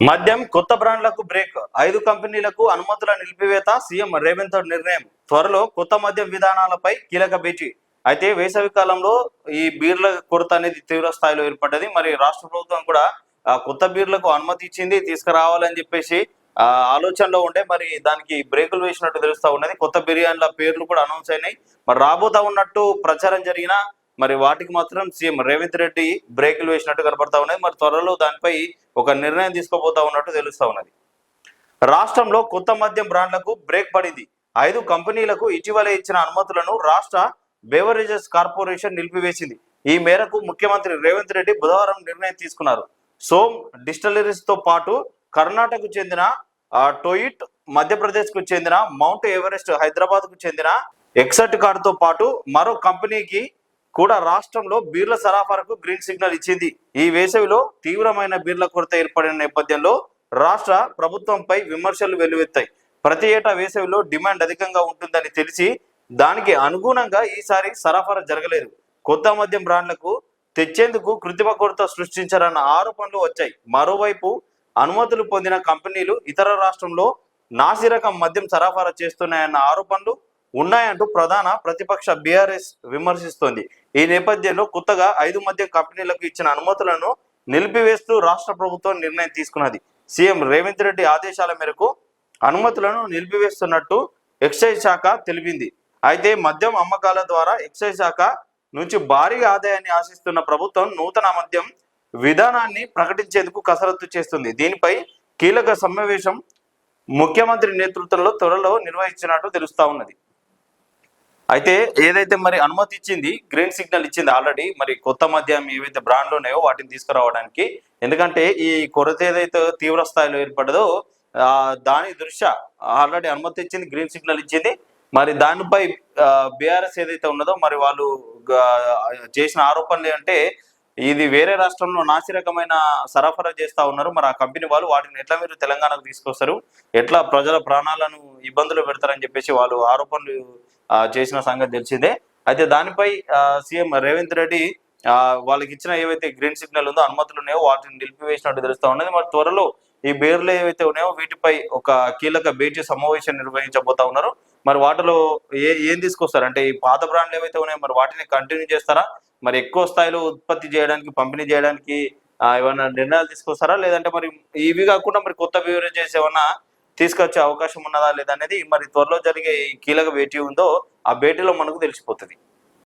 మద్యం కొత్త బ్రాండ్లకు బ్రేక్. ఐదు కంపెనీలకు అనుమతుల నిలిపివేత సీఎం రేవంత్ నిర్ణయం. త్వరలో కొత్త మద్యం విధానాలపై కీలక భేటీ. అయితే వేసవి కాలంలో ఈ బీర్ల కొరత అనేది తీవ్ర స్థాయిలో ఏర్పడ్డది. మరి రాష్ట్ర ప్రభుత్వం కూడా కొత్త బీర్లకు అనుమతి ఇచ్చింది తీసుకురావాలని చెప్పేసి ఆలోచనలో ఉండే మరి దానికి బ్రేకులు వేసినట్టు తెలుస్తూ ఉన్నది. కొత్త బిర్యానీల పేర్లు కూడా అనౌన్స్ అయినాయి. మరి రాబోతా ఉన్నట్టు ప్రచారం జరిగినా మరి వాటికి మాత్రం సీఎం రేవంత్ రెడ్డి బ్రేకులు వేసినట్టు కనబడతా ఉన్నాయి మరి త్వరలో దానిపై ఒక నిర్ణయం తీసుకోబోతా ఉన్నట్టు తెలుస్తా ఉన్నది. రాష్ట్రంలో కొత్త మద్యం బ్రాండ్లకు బ్రేక్ పడింది. ఐదు కంపెనీలకు ఇటీవల ఇచ్చిన అనుమతులను రాష్ట్ర బెవరేజెస్ కార్పొరేషన్ నిలిపివేసింది. ఈ మేరకు ముఖ్యమంత్రి రేవంత్ రెడ్డి బుధవారం నిర్ణయం తీసుకున్నారు. సోమ్ డిస్టిలరీస్తో పాటు కర్ణాటకకు చెందిన టోయిట్ మధ్యప్రదేశ్కు చెందిన మౌంట్ ఎవరెస్ట్ హైదరాబాద్కు చెందిన ఎక్సట్ కార్డ్తో పాటు మరో కంపెనీకి కూడా రాష్ట్రంలో బీర్ల సరఫరాకు గ్రీన్ సిగ్నల్ ఇచ్చింది. ఈ వేసవిలో తీవ్రమైన బీర్ల కొరత ఏర్పడిన నేపథ్యంలో రాష్ట్ర ప్రభుత్వంపై విమర్శలు వెల్లువెత్తాయి. ప్రతి ఏటా వేసవిలో డిమాండ్ అధికంగా ఉంటుందని తెలిసి దానికి అనుగుణంగా ఈసారి సరఫరా జరగలేదు. కొత్త మద్యం బ్రాండ్లకు తెచ్చేందుకు కృత్రిమ కొరత సృష్టించారన్న ఆరోపణలు వచ్చాయి. మరోవైపు అనుమతులు పొందిన కంపెనీలు ఇతర రాష్ట్రంలో నాసిరకం మద్యం సరఫరా చేస్తున్నాయన్న ఆరోపణలు ఉన్నాయంటూ ప్రధాన ప్రతిపక్ష బీఆర్ఎస్ విమర్శిస్తోంది. ఈ నేపథ్యంలో కొత్తగా ఐదు మధ్య కంపెనీలకు ఇచ్చిన అనుమతులను నిలిపివేస్తూ రాష్ట్ర ప్రభుత్వం నిర్ణయం తీసుకున్నది. సీఎం రేవంత్ రెడ్డి ఆదేశాల మేరకు అనుమతులను నిలిపివేస్తున్నట్టు ఎక్సైజ్ శాఖ తెలిపింది. అయితే మద్యం అమ్మకాల ద్వారా ఎక్సైజ్ శాఖ నుంచి భారీ ఆదాయాన్ని ఆశిస్తున్న ప్రభుత్వం నూతన మద్యం విధానాన్ని ప్రకటించేందుకు కసరత్తు చేస్తుంది. దీనిపై కీలక సమావేశం ముఖ్యమంత్రి నేతృత్వంలో త్వరలో నిర్వహించినట్టు తెలుస్తా ఉన్నది. అయితే ఏదైతే మరి అనుమతి ఇచ్చింది గ్రీన్ సిగ్నల్ ఇచ్చింది ఆల్రెడీ మరి కొత్త మద్యం ఏవైతే బ్రాండ్లు ఉన్నాయో వాటిని తీసుకురావడానికి. ఎందుకంటే ఈ కొరత ఏదైతే తీవ్ర స్థాయిలో ఏర్పడదో దాని దృష్ట్యా ఆల్రెడీ అనుమతి ఇచ్చింది గ్రీన్ సిగ్నల్ ఇచ్చింది. మరి దానిపై బీఆర్ఎస్ ఏదైతే ఉన్నదో మరి వాళ్ళు చేసిన ఆరోపణలు అంటే ఇది వేరే రాష్ట్రంలో నాసిరకమైన సరఫరా చేస్తా ఉన్నారు. మరి ఆ కంపెనీ వాళ్ళు వాటిని ఎట్లా మీరు తెలంగాణకు తీసుకొస్తారు? ఎట్లా ప్రజల ప్రాణాలను ఇబ్బందులు పెడతారని చెప్పేసి వాళ్ళు ఆరోపణలు చేసిన సంగతి తెలిసిందే. అయితే దానిపై ఆ, సీఎం రేవంత్ రెడ్డి ఆ, వాళ్ళకి ఇచ్చిన ఏవైతే గ్రీన్ సిగ్నల్ ఉందో అనుమతులు ఉన్నాయో వాటిని నిలిపివేసినట్టు తెలుస్తూ ఉన్నది. మరి త్వరలో ఈ బేర్లు ఏవైతే ఉన్నాయో వీటిపై ఒక కీలక భేటీ సమావేశం నిర్వహించబోతా ఉన్నారు. మరి వాటిలో ఏ ఏం తీసుకొస్తారు? అంటే ఈ పాత బ్రాండ్లు ఏవైతే ఉన్నాయో మరి వాటిని కంటిన్యూ చేస్తారా? మరి ఎక్కువ స్థాయిలో ఉత్పత్తి చేయడానికి పంపిణీ చేయడానికి ఏమైనా నిర్ణయాలు తీసుకొస్తారా? లేదంటే మరి ఇవి కాకుండా మరి కొత్త బీవరేజెస్ ఏమన్నా తీసుకొచ్చే అవకాశం ఉన్నదా లేదా అనేది మరి త్వరలో జరిగే కీలక భేటీ ఉందో ఆ భేటీలో మనకు తెలిసిపోతుంది.